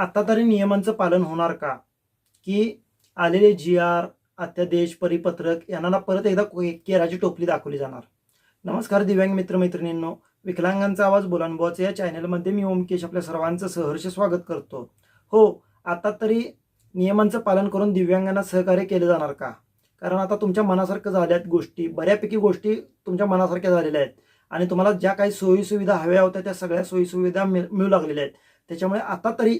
आता तरी नियमांचं पालन होणार का? की आलेले जी आर अत्यादेश परिपत्रक यांना परत एकदा केराची टोपली दाखवली जाणार. नमस्कार दिव्यांग मित्रमैत्रिणींनो. विकलांगांचा आवाज बोलानुभवाचं या चॅनलमध्ये मी ओमकेश आपल्या सर्वांचं सहर्ष स्वागत करतो. हो आता तरी नियमांचं पालन करून दिव्यांगांना सहकार्य केलं जाणार का? कारण आता तुमच्या मनासारखं झाल्यात गोष्टी बऱ्यापैकी गोष्टी तुमच्या मनासारख्या झालेल्या आहेत. आणि तुम्हाला ज्या काही सोयीसुविधा हव्या होत्या त्या सगळ्या सोयीसुविधा मिळ मिळू लागलेल्या आहेत. त्याच्यामुळे आता तरी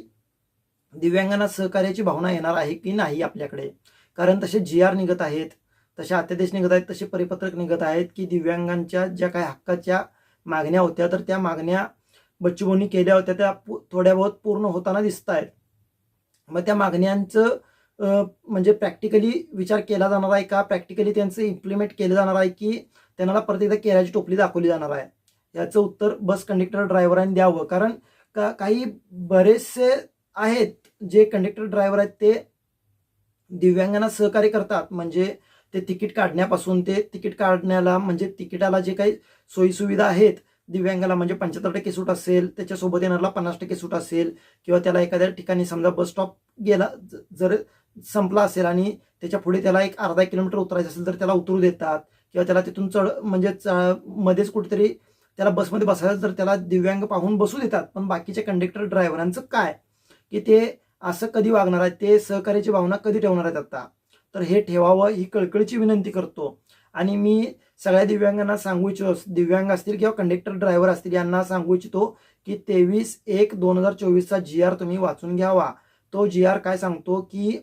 दिव्यांगांना सहकार्याची भावना येणार आहे की नाही आपल्याकडे? कारण तसे जी आर निघत आहेत तसे अध्यादेश निघत आहेत तसे परिपत्रक निघत आहेत की दिव्यांगांच्या ज्या काही हक्काच्या मागण्या होत्या तर त्या मागण्या बच्चूभाऊंनी केल्या होत्या त्या थोड्या बहुत पूर्ण होताना दिसत आहेत. मग त्या मागण्यांचं म्हणजे प्रॅक्टिकली विचार केला जाणार आहे का? प्रॅक्टिकली त्यांचं इम्प्लिमेंट केलं जाणार आहे की त्यांना परत एकदा केराची टोपली दाखवली जाणार आहे? याचं उत्तर बस कंडक्टर ड्रायव्हरांनी द्यावं. कारण का काही बरेचसे आहेत जे कंडक्टर ड्रायव्हर आहेत ते दिव्यांगांना सहकार्य करतात. म्हणजे ते तिकीट काढण्यापासून ते तिकीट काढण्याला म्हणजे तिकिटाला जे काही सोयीसुविधा आहेत दिव्यांगाला म्हणजे पंच्याहत्तर टक्के सूट असेल त्याच्यासोबत येणारला पन्नास टक्के सूट असेल किंवा त्याला एखाद्या ठिकाणी समजा बस स्टॉप गेला ज- जर संपला असेल आणि त्याच्या पुढे त्याला एक अर्धा किलोमीटर उतरायचं असेल तर त्याला उतरू देतात. किंवा त्याला तिथून चढ म्हणजे च- मध्येच कुठेतरी त्याला बसमध्ये बसायचं तर त्याला दिव्यांग पाहून बसू देतात. पण बाकीच्या कंडक्टर ड्रायव्हरांचं काय? की ते असं कधी वागणार आहे ते सहकार्याची भावना कधी ठेवणार आहेत आता? तर हे ठेवावं ही कळकळीची विनंती करतो. आणि मी सगळ्या दिव्यांगांना सांगू इच्छितो दिव्यांग असतील किंवा कंडक्टर ड्रायव्हर असतील यांना सांगू इच्छितो की तेवीस एक दोन हजार चोवीसचा जी आर तुम्ही वाचून घ्यावा. तो जी आर काय सांगतो की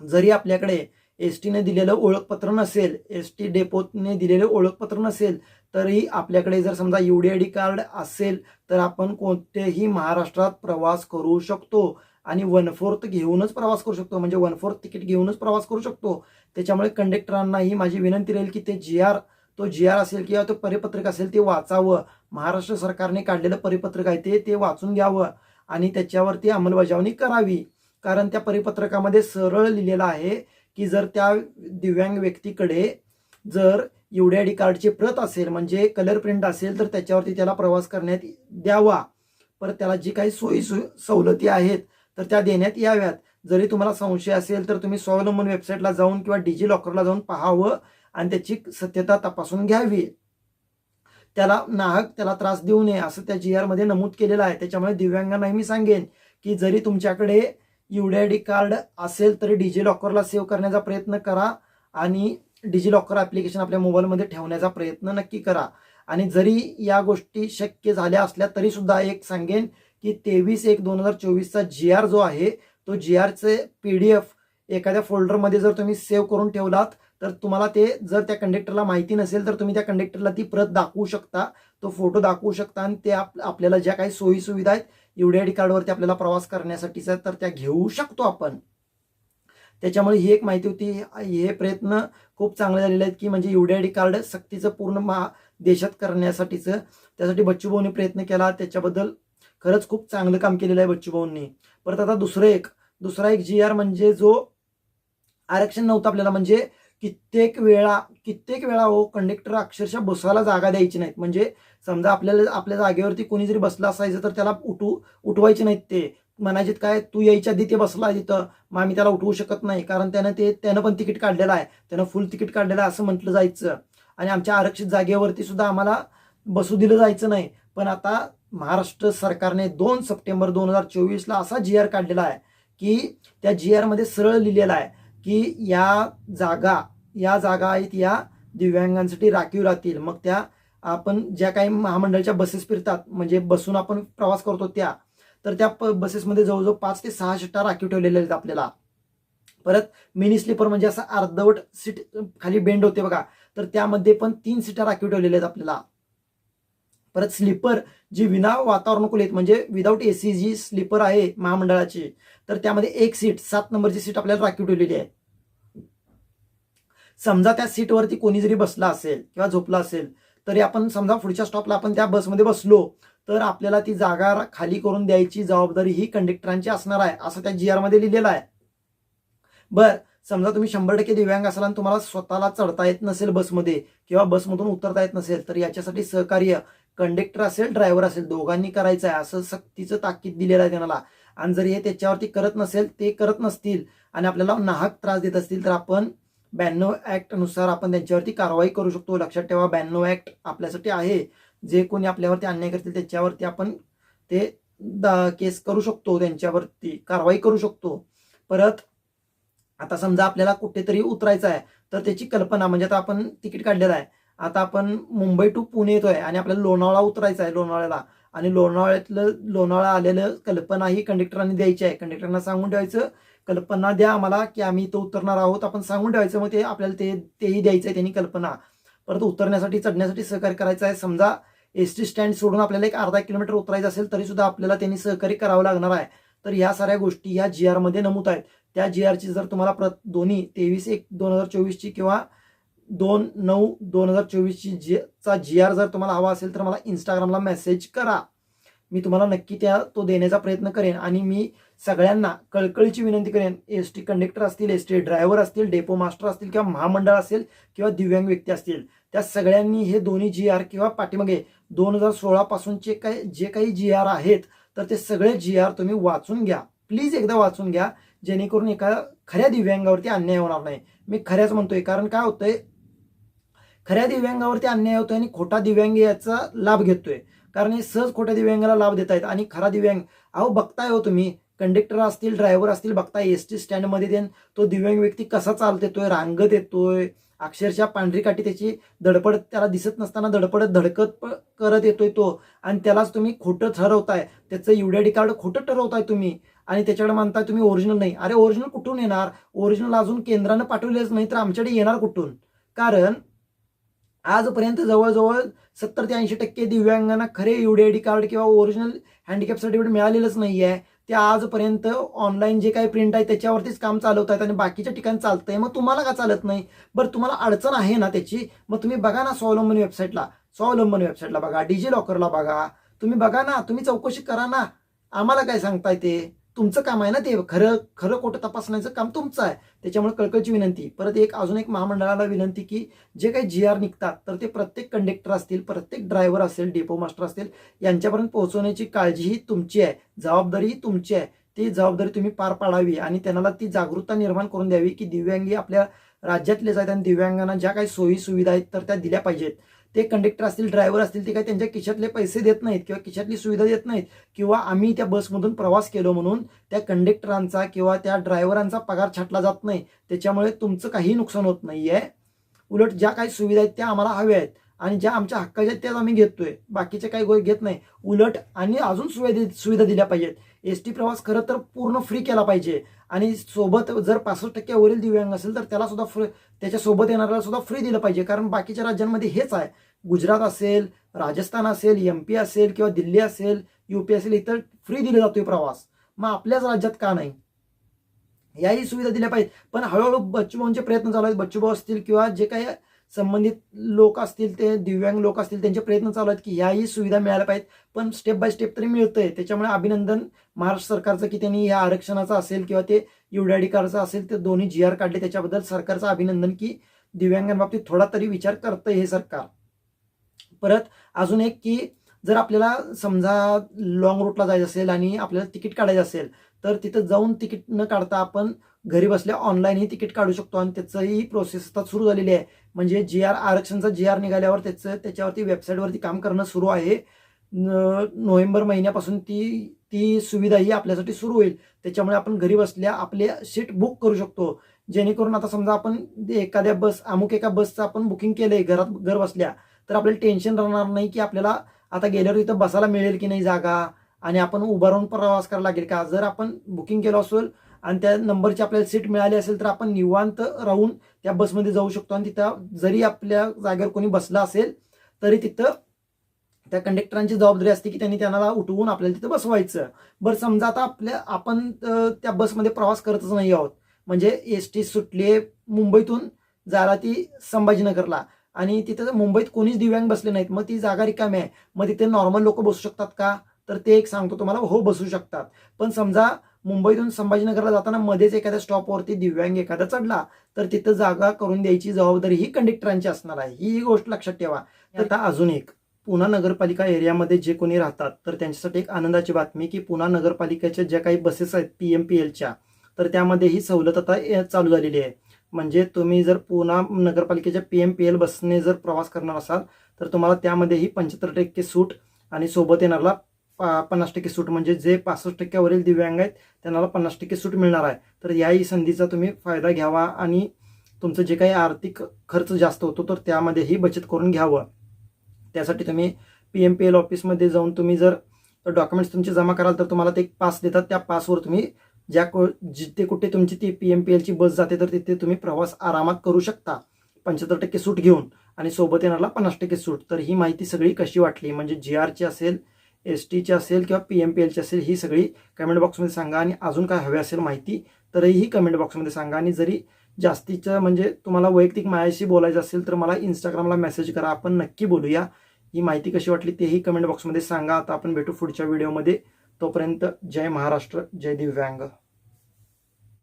जरी आपल्याकडे एस टीने दिलेलं ओळखपत्र नसेल एस टी डेपोने दिलेलं ओळखपत्र नसेल तरी आपल्याकडे जर समजा U D I D card असेल तर आपण कोणतेही महाराष्ट्रात प्रवास करू शकतो. आणि वन फोर्थ घेऊनच प्रवास करू शकतो. म्हणजे वन फोर्थ तिकीट घेऊनच प्रवास करू शकतो. त्याच्यामुळे कंडक्टरांनाही माझी विनंती राहील की ते जी आर तो जी आर असेल किंवा तो परिपत्रक असेल ते वाचावं. महाराष्ट्र सरकारने काढलेलं परिपत्रक आहे ते ते वाचून घ्यावं आणि त्याच्यावरती अंमलबजावणी करावी. कारण त्या परिपत्रकामध्ये सरळ लिहिलेलं आहे की जर त्या दिव्यांग व्यक्तीकडे जर यू डी आय डी कार्डची प्रत असेल म्हणजे कलर प्रिंट असेल तर त्याच्यावरती त्याला प्रवास करण्यात द्यावा. परत त्याला जी काही सोयी सु सवलती आहेत तर त्या देण्यात याव्यात. जरी तुम्हाला संशय असेल तर तुम्ही स्वावलंबन वेबसाईटला जाऊन किंवा डिजी लॉकरला जाऊन पाहावं आणि त्याची सत्यता तपासून घ्यावी. त्याला नाहक त्याला त्रास देऊ नये असं त्या जी आरमध्ये नमूद केलेलं आहे. त्याच्यामुळे दिव्यांगांनाही मी सांगेन की जरी तुमच्याकडे U D I D card असेल तरी डिजी लॉकरला सेव्ह करण्याचा प्रयत्न करा आणि डिजी लॉकर ॲप्लिकेशन आपल्या मोबाईलमध्ये ठेवण्याचा प्रयत्न नक्की करा. आणि जरी या गोष्टी शक्य झाल्या असल्या तरीसुद्धा एक सांगेन की तेवीस एक दोन हजार चोवीसचा जी आर जो आहे तो जी आरचे पी डी एफ एखाद्या फोल्डरमध्ये जर तुम्ही सेव्ह करून ठेवलात तर तुम्हाला ते जर त्या कंडक्टरला माहिती नसेल तर तुम्ही त्या कंडक्टरला ती प्रत दाखवू शकता. तो फोटो दाखवू शकता आणि ते आप आपल्याला ज्या काही सोयी सुविधा आहेत यू डी कार्डवरती आपल्याला प्रवास करण्यासाठीचा तर त्या घेऊ शकतो आपण. त्याच्यामुळे ही एक माहिती होती. हे प्रयत्न खूप चांगले झालेले आहेत की म्हणजे यू डी कार्ड सक्तीचं पूर्ण महा देशात करण्यासाठीचं. त्यासाठी बच्चूभाऊंनी प्रयत्न केला. त्याच्याबद्दल खरंच खूप चांगलं काम केलेलं आहे बच्चूभाऊंनी परत आता दुसरं एक दुसरा एक जी आर म्हणजे जो आरक्षण नव्हतं आपल्याला म्हणजे कित्येक वेळा कित्येक वेळा हो कंडक्टर अक्षरशः बसायला जागा द्यायची नाहीत. म्हणजे समजा आपल्याला आपल्या जागेवरती कोणी जरी बसलं असायचं तर त्याला उठू उठवायचे नाहीत ते. म्हणायचे काय तू यायच्या आधी ते बसला तिथं मग आम्ही त्याला उठवू शकत नाही. कारण त्यानं ते त्यानं पण तिकीट काढलेलं आहे. त्यानं फुल तिकीट काढलेलं आहे असं म्हटलं जायचं. आणि आमच्या आरक्षित जागेवरती सुद्धा आम्हाला बसू दिलं जायचं नाही. पण आता महाराष्ट्र सरकारने दोन सप्टेंबर दोन हजार चोवीसला असा जी आर काढलेला आहे की त्या जी आरमध्ये सरळ लिहिलेला आहे की या जागा या जागा आहेत या दिव्यांगांसाठी राखीव राहतील. मग त्या आपण ज्या काही महामंडळाच्या बसेस फिरतात म्हणजे बसून आपण प्रवास करतो त्या तर त्या प बसेसमध्ये जवळजवळ पाच ते सहा शिट्टा राखीव ठेवलेल्या आहेत आपल्याला. परत मिनी स्लीपर म्हणजे असं अर्धवट सीट खाली बेंड होते बघा तर त्यामध्ये पण तीन सीटा राखीव ठेवलेल्या आहेत आपल्याला. परत स्लीपर जी विना वातावरणाकुल आहेत म्हणजे without A C G sleeper आहे महामंडळाची तर त्यामध्ये एक सीट सात नंबरची सीट आपल्याला राखीव ठेवलेली आहे. समजा त्या सीटवरती कोणी जरी बसला असेल किंवा झोपला असेल तरी आपण समजा पुढच्या स्टॉपला आपण त्या बसमध्ये बसलो तर आपल्याला ती जागा खाली करून द्यायची जबाबदारी ही कंडक्टरांची असणार आहे असं त्या जी मध्ये लिहिलेलं आहे. बर समजा तुम्ही शंभर टक्के दिव्यांग असाल आणि तुम्हाला स्वतःला चढता येत नसेल बसमध्ये किंवा बसमधून उतरता येत नसेल तर याच्यासाठी सहकार्य कंडक्टर असेल ड्रायव्हर असेल दोघांनी करायचं आहे असं सक्तीचं ताकीद दिलेलं आहे त्यांना. आणि जर हे त्याच्यावरती करत नसेल ते करत नसतील आणि आपल्याला नाहक त्रास देत असतील तर आपण ब्याण्णव ॲक्टनुसार आपण त्यांच्यावरती कारवाई करू शकतो. लक्षात ठेवा ब्याण्णव ॲक्ट आपल्यासाठी आहे. जे कोणी आपल्यावरती अन्याय करतील त्याच्यावरती आपण ते दा केस करू शकतो त्यांच्यावरती कारवाई करू शकतो. परत आता समजा आपल्याला कुठेतरी उतरायचं आहे तर त्याची कल्पना म्हणजे आता आपण तिकीट काढलेलं आहे. आता आपण मुंबई टू पुणे येतोय आणि आपल्याला लोणावळा उतरायचं आहे लोणावळ्याला. आणि लोणावळ्यातलं लोणावळा आलेलं कल्पना ही कंडक्टरांनी द्यायची आहे. कंडक्टरांना सांगून ठेवायचं कल्पना द्या आम्हाला की आम्ही इथं उतरणार आहोत. आपण सांगून ठेवायचं मग ते आपल्याला ते तेही द्यायचं आहे त्यांनी कल्पना. परत उतरण्यासाठी चढण्यासाठी सहकार्य करायचं आहे. समजा एस टी स्टँड सोडून आपल्याला एक अर्धा किलोमीटर उतरायचं असेल तरी सुद्धा आपल्याला त्यांनी सहकार्य करावं लागणार आहे. तर ह्या साऱ्या गोष्टी ह्या जी आरमध्ये नमूद आहेत. त्या जी आरची जर तुम्हाला प्रत दोन्ही तेवीस एक दोन हजार चोवीसची किंवा दोन नऊ दोन हजार चोवीसची जी चा जी आर जर तुम्हाला हवा असेल तर मला इंस्टाग्रामला मेसेज करा. मी तुम्हाला नक्की त्या तो देण्याचा प्रयत्न करेन आणि मी सगळ्यांना कळकळीची विनंती करेन. एस टी कंडक्टर असतील एस टी ड्रायव्हर असतील डेपो मास्टर असतील किंवा महामंडळ असेल किंवा दिव्यांग व्यक्ती असतील त्या सगळ्यांनी हे दोन्ही जी आर किंवा पाठीमागे दोन हजार सोळापासूनचे काय जे काही जी आर आहेत तर ते सगळे जी आर तुम्ही वाचून घ्या. प्लीज एकदा वाचून घ्या जेणेकरून एका खऱ्या दिव्यांगावरती अन्याय होणार नाही. मी खऱ्याच म्हणतोय कारण काय होतंय खऱ्या दिव्यांगावरती अन्याय होतोय आणि खोटा दिव्यांग याचा लाभ घेतोय. कारण हे सहज खोट्या दिव्यांगाला लाभ देत आहेत आणि खरा दिव्यांग अहो बघताय हो तुम्ही. कंडक्टर असतील ड्रायव्हर असतील बघताय एस टी स्टँडमध्ये देन तो दिव्यांग व्यक्ती कसा चालत येतोय रांगत येतोय. अक्षरशः पांढरी काठी त्याची धडपड त्याला दिसत नसताना धडपडत धडकत करत येतोय तो. आणि त्यालाच तुम्ही खोटं ठरवताय. त्याचं युडॅडी कार्ड खोटं ठरवताय तुम्ही. आणि त्याच्याकडे म्हणताय तुम्ही ओरिजिनल नाही. अरे ओरिजिनल कुठून येणार? ओरिजिनल अजून केंद्रानं पाठवलेच नाही तर आमच्याकडे येणार कुठून? कारण आजपर्यंत जवळजवळ सत्तर ते ऐंशी टक्के दिव्यांगांना खरे युडीआयडी कार्ड किंवा ओरिजिनल हँडिकॅप सर्टिफिकेट मिळालेलंच नाही आहे ते आजपर्यंत ऑनलाईन जे काही प्रिंट आहे त्याच्यावरतीच काम चालवत आहेत आणि बाकीच्या ठिकाणी चालतंय. मग तुम्हाला का चालत नाही? बरं तुम्हाला अडचण आहे ना त्याची? मग तुम्ही बघा ना स्वावलंबन वेबसाईटला स्वावलंबन वेबसाईटला बघा डिजी लॉकरला बघा. तुम्ही बघा ना तुम्ही चौकशी करा ना. आम्हाला काय सांगताय ते? तुमचं काम आहे ना ते. खरं खरं खोटं तपासण्याचं काम तुमचं आहे. त्याच्यामुळे कळकळची विनंती. परत एक अजून एक महामंडळाला विनंती की जे काही जी आर निघतात तर ते प्रत्येक कंडक्टर असतील प्रत्येक ड्रायव्हर असेल डेपो मास्टर असतील यांच्यापर्यंत पोहोचवण्याची काळजी ही तुमची आहे. जबाबदारी ही तुमची आहे. ती जबाबदारी तुम्ही पार पाडावी आणि त्यांना ती जागरूकता निर्माण करून द्यावी की दिव्यांगी आपल्या राज्यातलेच आहेत आणि दिव्यांगांना ज्या काही सोयी सुविधा आहेत तर त्या दिल्या पाहिजेत. ते कंडक्टर असतील ड्रायव्हर असतील ते काही त्यांच्या खिशातले पैसे देत नाहीत किंवा खिशातली सुविधा देत नाहीत किंवा आम्ही त्या बसमधून प्रवास केलो म्हणून त्या कंडक्टरांचा किंवा त्या ड्रायव्हरांचा पगार छाटला जात नाही. त्याच्यामुळे तुमचं काही नुकसान होत नाहीये. उलट ज्या काही सुविधा आहेत त्या आम्हाला हव्या आहेत. आणि ज्या आमच्या हक्काच्या आहेत त्याच आम्ही घेतोय. बाकीच्या काही गोष्टी घेत नाही. उलट आणि अजून सुविधा सुविधा दिल्या पाहिजेत. एस टी प्रवास खरं तर पूर्ण फ्री केला पाहिजे. आणि सोबत जर पासष्ट टक्क्यावरील दिव्यांग असेल तर त्याला सुद्धा फ्री त्याच्यासोबत येणाऱ्याला सुद्धा फ्री दिलं पाहिजे. कारण बाकीच्या राज्यांमध्ये हेच आहे. गुजरात असेल राजस्थान असेल एम पी असेल किंवा दिल्ली असेल युपी असेल इतर फ्री दिला जातोय प्रवास. मग आपल्याच राज्यात का नाही? याही सुविधा दिल्या पाहिजेत. पण हळूहळू बच्चूभाऊंचे प्रयत्न चालू आहेत. बच्चूभाऊ असतील किंवा जे काही संबंधित लोक असतील ते दिव्यांग लोक असतील त्यांचे प्रयत्न चालू आहेत की ह्याही सुविधा मिळाल्या पाहिजेत. पण स्टेप बाय स्टेप तरी मिळतंय. त्याच्यामुळे अभिनंदन महाराष्ट्र सरकारचं की त्यांनी या आरक्षणाचं असेल किंवा ते युडॅडी कार्डचं असेल ते दोन्ही जी आर काढले. त्याच्याबद्दल सरकारचं अभिनंदन की दिव्यांगांबाबतीत थोडा तरी विचार करतंय हे सरकार. परत अजून एक की जर आपल्याला समजा लॉंग रूटला जायचं असेल आणि आपल्याला तिकीट काढायचं असेल तर तिथं जाऊन तिकीट न काढता आपण घरी बसल्या ऑनलाईनही तिकीट काढू शकतो. आणि त्याचंही प्रोसेस आता सुरू झालेली आहे. म्हणजे जी आर आरक्षणचा जी आर निघाल्यावर त्याचं त्याच्यावरती वेबसाईटवरती काम करणं सुरू आहे. न- नोव्हेंबर महिन्यापासून ती ती सुविधा ही आपल्यासाठी सुरू होईल. त्याच्यामुळे आपण घरी बसल्या आपले सीट बुक करू शकतो. जेणेकरून आता समजा आपण एखाद्या बस अमुक एका बसचं आपण बुकिंग केलंय घरात घर बसल्या तर आपल्याला टेन्शन राहणार नाही की आपल्याला आता गेल्यावर इथं बसायला मिळेल की नाही जागा. आणि आपण उभा राहून प्रवास करायला लागेल. का जर आपण बुकिंग केलं असेल आणि त्या नंबरची आपल्याला सीट मिळाली असेल तर आपण निवांत राहून त्या बसमध्ये जाऊ शकतो. आणि तिथं जरी आपल्या जागेवर कोणी बसला असेल तरी तिथं त्या कंडक्टरांची जबाबदारी असते की त्यांनी त्यांना उठवून आपल्याला तिथं बसवायचं. बरं समजा आता आपल्या आपण त्या बसमध्ये प्रवास करतच नाही आहोत. म्हणजे एस टी सुटली मुंबईतून जायला ती संभाजीनगरला. आणि तिथं मुंबईत कोणीच दिव्यांग बसले नाहीत. मग ती जागा रिकामी आहे. मग तिथे नॉर्मल लोक बसू शकतात का? तर ते एक सांगतो तुम्हाला हो बसू शकतात. पण समजा मुंबईतून संभाजीनगरला जाताना मध्येच एखाद्या स्टॉपवरती दिव्यांग एखादा चढला तर तिथं जागा करून द्यायची जबाबदारी ही कंडक्टरांची असणार आहे. ही गोष्ट लक्षात ठेवा. तर आता अजून एक. पुणा नगरपालिका एरियामध्ये जे कोणी राहतात तर त्यांच्यासाठी एक आनंदाची बातमी की पुणा नगरपालिकेच्या ज्या काही बसेस आहेत पी एम पी एलच्या तर त्यामध्ये ही सवलत आता चालू झालेली आहे. म्हणजे तुम्ही जर पुणा नगरपालिकेच्या पी एम पी एल बसने जर प्रवास करणार असाल तर तुम्हाला त्यामध्येही पंच्याहत्तर टक्के सूट आणि सोबत येणारला पन्नास टक्के सूट म्हणजे जे पासष्ट टक्क्यावरील दिव्यांग आहेत त्यांना पन्नास टक्के सूट मिळणार आहे. तर याही संधीचा तुम्ही फायदा घ्यावा आणि तुमचं जे काही आर्थिक खर्च जास्त होतो तर त्यामध्येही बचत करून घ्यावं. त्यासाठी तुम्ही पी एम पी एल ऑफिसमध्ये जाऊन तुम्ही जर डॉक्युमेंट्स तुमचे जमा कराल तर तुम्हाला ते एक पास देतात. त्या पासवर तुम्ही ज्या को जिथे कुठे तुमची ती पी एम पी एलची बस जाते तर तिथे तुम्ही प्रवास आरामात करू शकता. पंच्याहत्तर टक्के सूट घेऊन आणि सोबत येणारला पन्नास टक्के सूट. तर ही माहिती सगळी कशी वाटली? म्हणजे जी आरची असेल एस टीची असेल किंवा पी एम पी एलची असेल ही सगळी कमेंट बॉक्समध्ये सांगा आणि अजून काय हवे असेल माहिती तरीही कमेंट बॉक्समध्ये सांगा. आणि जरी जास्तीचं म्हणजे तुम्हाला वैयक्तिक माझ्याशी बोलायचं असेल तर मला इंस्टाग्रामला मेसेज करा. आपण नक्की बोलूया. ही माहिती कशी वाटली तेही कमेंट बॉक्समध्ये सांगा. आता आपण भेटू पुढच्या व्हिडिओमध्ये तोपर्यंत जय महाराष्ट्र जय दिव्यांग.